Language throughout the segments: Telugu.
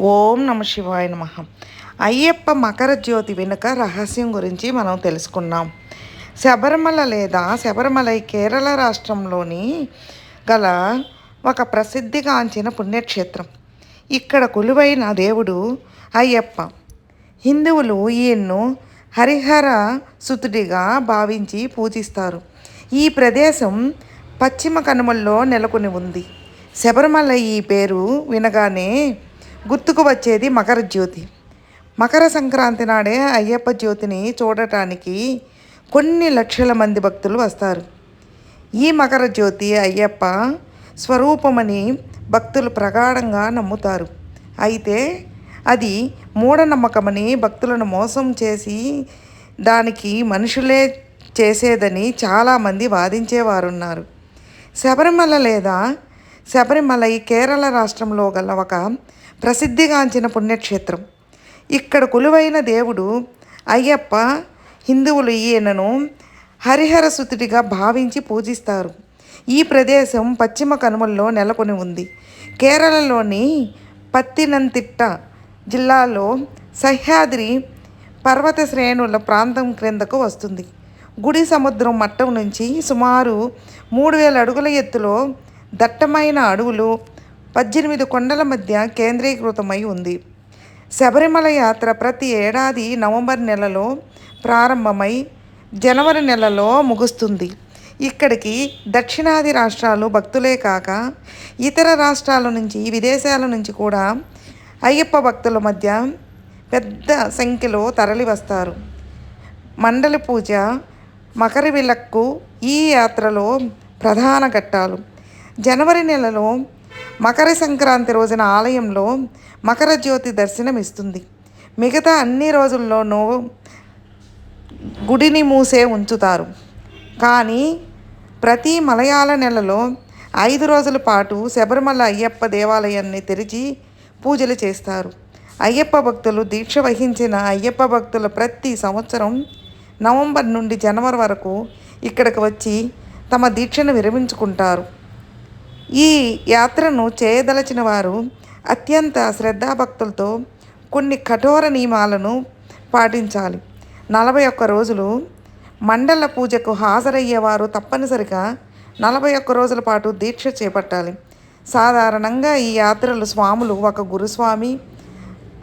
ఓం నమ శివాయ నమ. అయ్యప్ప మకర జ్యోతి వెనుక రహస్యం గురించి మనం తెలుసుకున్నాం. శబరిమల లేదా శబరిమల కేరళ రాష్ట్రంలోని గల ఒక ప్రసిద్ధిగాంచిన పుణ్యక్షేత్రం. ఇక్కడ కొలువైన దేవుడు అయ్యప్ప. హిందువులు ఈయన్ను హరిహర సుతుడిగా భావించి పూజిస్తారు. ఈ ప్రదేశం పశ్చిమ కనుమల్లో నెలకొని ఉంది. శబరిమల ఈ పేరు వినగానే గుర్తుకు వచ్చేది మకర జ్యోతి. మకర సంక్రాంతి నాడే అయ్యప్ప జ్యోతిని చూడటానికి కొన్ని లక్షల మంది భక్తులు వస్తారు. ఈ మకర జ్యోతి అయ్యప్ప స్వరూపమని భక్తులు ప్రగాఢంగా నమ్ముతారు. అయితే అది మూఢనమ్మకమని భక్తులను మోసం చేసి దానికి మనుషులే చేసేదని చాలామంది వాదించేవారున్నారు. శబరిమల లేదా శబరిమల ఈ కేరళ రాష్ట్రంలో గల ఒక ప్రసిద్ధిగాంచిన పుణ్యక్షేత్రం. ఇక్కడ కొలువైన దేవుడు అయ్యప్ప హిందువులు ఈయనను హరిహరసుతుడిగా భావించి పూజిస్తారు. ఈ ప్రదేశం పశ్చిమ కనుమల్లో నెలకొని ఉంది. కేరళలోని పత్తినంతిట్ట జిల్లాలో సహ్యాద్రి పర్వత శ్రేణుల ప్రాంతం క్రిందకు వస్తుంది. గుడి సముద్రం మట్టం నుంచి సుమారు మూడు వేల అడుగుల ఎత్తులో దట్టమైన అడవులు పద్దెనిమిది కొండల మధ్య కేంద్రీకృతమై ఉంది. శబరిమల యాత్ర ప్రతి ఏడాది నవంబర్ నెలలో ప్రారంభమై జనవరి నెలలో ముగుస్తుంది. ఇక్కడికి దక్షిణాది రాష్ట్రాలు భక్తులే కాక ఇతర రాష్ట్రాల నుంచి విదేశాల నుంచి కూడా అయ్యప్ప భక్తుల మధ్య పెద్ద సంఖ్యలో తరలి వస్తారు మండలి పూజ మకర విలక్కు ఈ యాత్రలో ప్రధాన ఘట్టాలు. జనవరి నెలలో మకర సంక్రాంతి రోజున ఆలయంలో మకర జ్యోతి దర్శనం ఇస్తుంది. మిగతా అన్ని రోజుల్లోనూ గుడిని మూసే ఉంచుతారు. కానీ ప్రతి మలయాళ నెలలో ఐదు రోజుల పాటు శబరిమల అయ్యప్ప దేవాలయాన్ని తెరిచి పూజలు చేస్తారు. అయ్యప్ప భక్తులు దీక్ష వహించిన అయ్యప్ప భక్తుల ప్రతి సంవత్సరం నవంబర్ నుండి జనవరి వరకు ఇక్కడికి వచ్చి తమ దీక్షను విరమించుకుంటారు. ఈ యాత్రను చేయదలచిన వారు అత్యంత శ్రద్ధాభక్తులతో కొన్ని కఠోర నియమాలను పాటించాలి. నలభై ఒక్క రోజులు మండల పూజకు హాజరయ్యేవారు తప్పనిసరిగా నలభై ఒక్క రోజుల పాటు దీక్ష చేపట్టాలి. సాధారణంగా ఈ యాత్రలు స్వాములు ఒక గురుస్వామి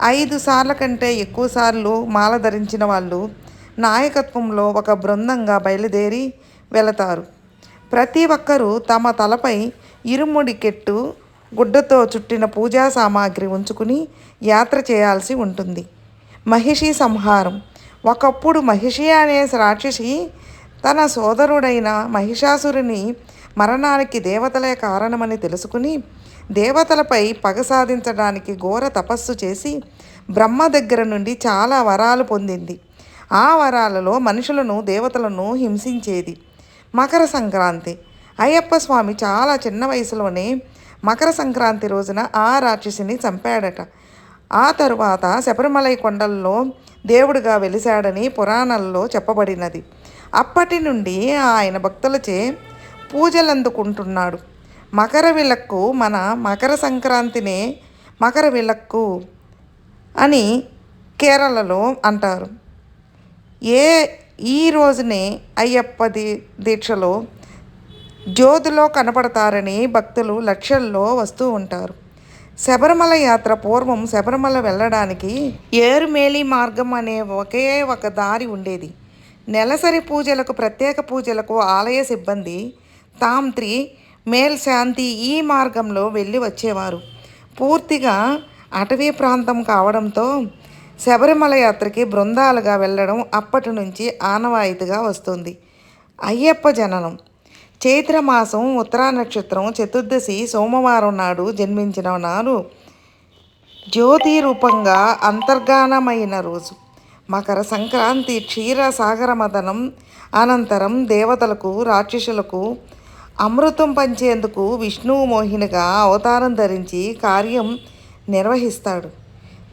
ఐదు సార్ల కంటే ఎక్కువ సార్లు మాల ధరించిన వాళ్ళు నాయకత్వంలో ఒక బృందంగా బయలుదేరి వెళతారు. ప్రతి ఒక్కరూ తమ తలపై ఇరుముడి కెట్టు గుడ్డతో చుట్టిన పూజా సామాగ్రి ఉంచుకుని యాత్ర చేయాల్సి ఉంటుంది. మహిషి సంహారం. ఒకప్పుడు మహిషి అనే రాక్షసి తన సోదరుడైన మహిషాసురుని మరణానికి దేవతలే కారణమని తెలుసుకుని దేవతలపై పగ సాధించడానికి ఘోర తపస్సు చేసి బ్రహ్మ దగ్గర నుండి చాలా వరాలు పొందింది. ఆ వరాలలో మనుషులను దేవతలను హింసించేది. మకర సంక్రాంతి. అయ్యప్ప స్వామి చాలా చిన్న వయసులోనే మకర సంక్రాంతి రోజున ఆ రాక్షసిని చంపాడట. ఆ తరువాత శబరిమలై కొండల్లో దేవుడిగా వెలిశాడని పురాణాల్లో చెప్పబడినది. అప్పటి నుండి ఆయన భక్తులచే పూజలు అందుకుంటున్నాడు మకర విలక్కు మన మకర సంక్రాంతినే మకర విలక్కు అని కేరళలో అంటారు. ఏ ఈ రోజునే అయ్యప్ప దీ దీక్షలో జ్యోతిలో కనపడతారని భక్తులు లక్షల్లో వస్తూ ఉంటారు. శబరిమల యాత్ర పూర్వం శబరిమల వెళ్ళడానికి ఏరుమేలి మార్గం అనే ఒకే ఒక దారి ఉండేది. నెలసరి పూజలకు ప్రత్యేక పూజలకు ఆలయ సిబ్బంది తాంత్రి మేల్ శాంతి ఈ మార్గంలో వెళ్ళి వచ్చేవారు. పూర్తిగా అటవీ ప్రాంతం కావడంతో శబరిమల యాత్రకి బృందాలుగా వెళ్ళడం అప్పటి నుంచి ఆనవాయితీగా వస్తుంది. అయ్యప్ప జననం చైత్రమాసం ఉత్తరా నక్షత్రం చతుర్దశి సోమవారం నాడు జన్మించిన నాడు జ్యోతి రూపంగా అంతర్గానమైన రోజు. మకర సంక్రాంతి క్షీర సాగర మదనం అనంతరం దేవతలకు రాక్షసులకు అమృతం పంచేందుకు విష్ణువు మోహినిగా అవతారం ధరించి కార్యం నిర్వహిస్తాడు.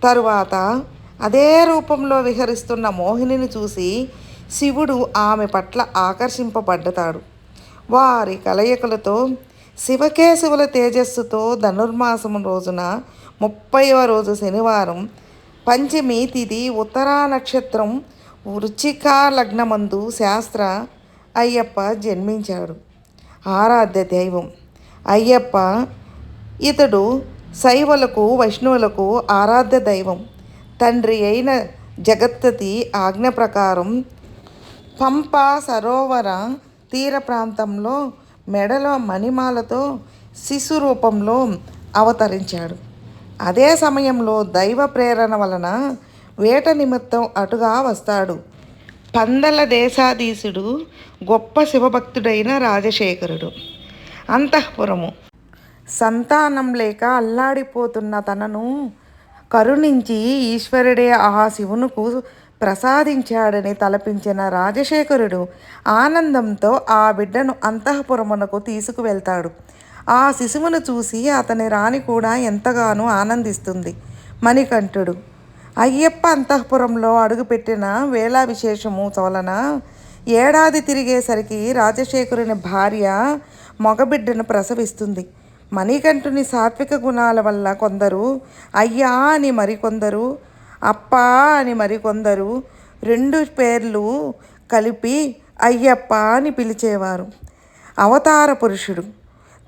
తరువాత అదే రూపంలో విహరిస్తున్న మోహినిని చూసి శివుడు ఆమె పట్ల ఆకర్షింపబడ్డతాడు. వారి కలయికలతో శివకేశవుల తేజస్సుతో ధనుర్మాసం రోజున ముప్పైవ రోజు శనివారం పంచమి తిథి ఉత్తరా నక్షత్రం వృచ్చిక లగ్నమందు శాస్త్ర అయ్యప్ప జన్మించాడు. ఆరాధ్య దైవం. అయ్యప్ప ఇతడు శైవులకు వైష్ణవులకు ఆరాధ్య దైవం. తండ్రి అయిన జగత్తతి ఆజ్ఞ ప్రకారం పంప సరోవర తీర ప్రాంతంలో మెడలో మణిమాలతో శిశు రూపంలో అవతరించాడు. అదే సమయంలో దైవ ప్రేరణ వలన వేట నిమిత్తం అటుగా వస్తాడు. పందల దేశాధీశుడు గొప్ప శివభక్తుడైన రాజశేఖరుడు. అంతఃపురము. సంతానం లేక అల్లాడిపోతున్న తనను కరుణించి ఈశ్వరుడే ఆ శివునుకు ప్రసాదించాడని తలపించిన రాజశేఖరుడు ఆనందంతో ఆ బిడ్డను అంతఃపురమునకు తీసుకువెళ్తాడు. ఆ శిశువును చూసి అతని రాణి కూడా ఎంతగానో ఆనందిస్తుంది. మణికంఠుడు అయ్యప్ప అంతఃపురంలో అడుగుపెట్టిన వేళా విశేషము తోలన ఏడాది తిరిగేసరికి రాజశేఖరుని భార్య మగబిడ్డను ప్రసవిస్తుంది. మణికంఠుని సాత్విక గుణాల వల్ల కొందరు అయ్యా అని మరికొందరు అప్ప అని మరికొందరు రెండు పేర్లు కలిపి అయ్యప్ప అని పిలిచేవారు. అవతార పురుషుడు.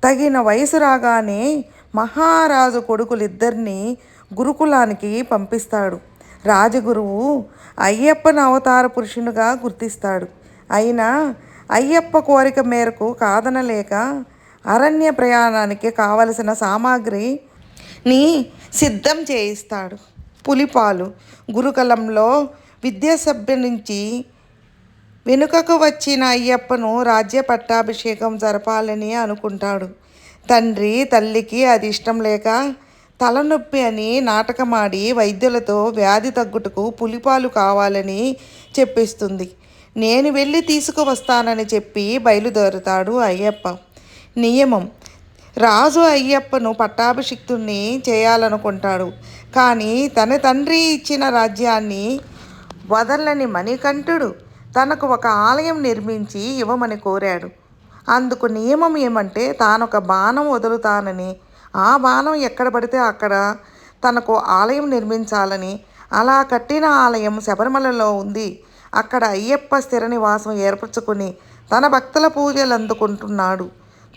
తగిన వయసు రాగానే మహారాజు కొడుకులిద్దరినీ గురుకులానికి పంపిస్తాడు. రాజగురువు అయ్యప్పను అవతార పురుషునిగా గుర్తిస్తాడు. అయినా అయ్యప్ప కోరిక మేరకు కాదనలేక అరణ్య ప్రయాణానికి కావలసిన సామాగ్రిని సిద్ధం చేయిస్తాడు. పులిపాలు గురుకులంలో విద్యాసభ్య నుంచి వెనుకకు వచ్చిన అయ్యప్పను రాజ్య పట్టాభిషేకం జరపాలని అనుకుంటాడు. తండ్రి తల్లికి అది ఇష్టం లేక తలనొప్పి అని నాటకమాడి వైద్యులతో వ్యాధి తగ్గుటకు పులిపాలు కావాలని చెప్పిస్తుంది. నేను వెళ్ళి తీసుకువస్తానని చెప్పి బయలుదేరుతాడు అయ్యప్ప. నియమం రాజు అయ్యప్పను పట్టాభిషిక్తుణ్ణి చేయాలనుకుంటాడు. కానీ తన తండ్రి ఇచ్చిన రాజ్యాన్ని వదలని మణికంఠుడు తనకు ఒక ఆలయం నిర్మించి ఇవ్వమని కోరాడు. అందుకు నియమం ఏమంటే తాను ఒక బాణం వదులుతానని ఆ బాణం ఎక్కడ పడితే అక్కడ తనకు ఆలయం నిర్మించాలని అలా కట్టిన ఆలయం శబరిమలలో ఉంది. అక్కడ అయ్యప్ప స్థిర నివాసం ఏర్పరచుకుని తన భక్తుల పూజలు అందుకుంటున్నాడు.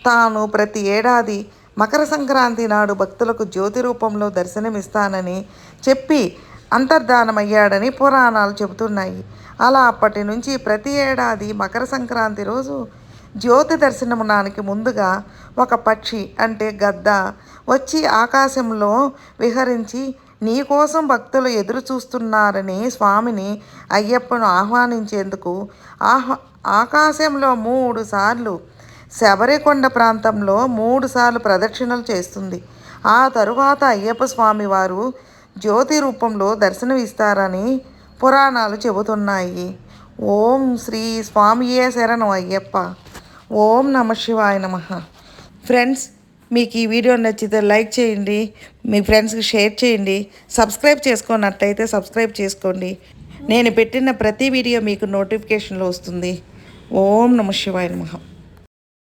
తాను ప్రతి ఏడాది మకర సంక్రాంతి నాడు భక్తులకు జ్యోతి రూపంలో దర్శనమిస్తానని చెప్పి అంతర్ధానమయ్యాడని పురాణాలు చెబుతున్నాయి. అలా అప్పటి నుంచి ప్రతి ఏడాది మకర సంక్రాంతి రోజు జ్యోతి దర్శనమునానికి ముందుగా ఒక పక్షి అంటే గద్ద వచ్చి ఆకాశంలో విహరించి నీకోసం భక్తులు ఎదురు చూస్తున్నారని స్వామిని అయ్యప్పను ఆహ్వానించేందుకు ఆహ్వా ఆకాశంలో మూడు సార్లు శబరికొండ ప్రాంతంలో మూడు సార్లు ప్రదక్షిణలు చేస్తుంది. ఆ తరువాత అయ్యప్ప స్వామి వారు జ్యోతి రూపంలో దర్శనం ఇస్తారని పురాణాలు చెబుతున్నాయి. ఓం శ్రీ స్వామియే శరణం అయ్యప్ప. ఓం నమ శివాయ నమ. ఫ్రెండ్స్ మీకు ఈ వీడియో నచ్చితే లైక్ చేయండి. మీ ఫ్రెండ్స్కి షేర్ చేయండి. సబ్స్క్రైబ్ చేసుకున్నట్టయితే సబ్స్క్రైబ్ చేసుకోండి. నేను పెట్టిన ప్రతి వీడియో మీకు నోటిఫికేషన్లో వస్తుంది. ఓం నమ శివాయ నమ.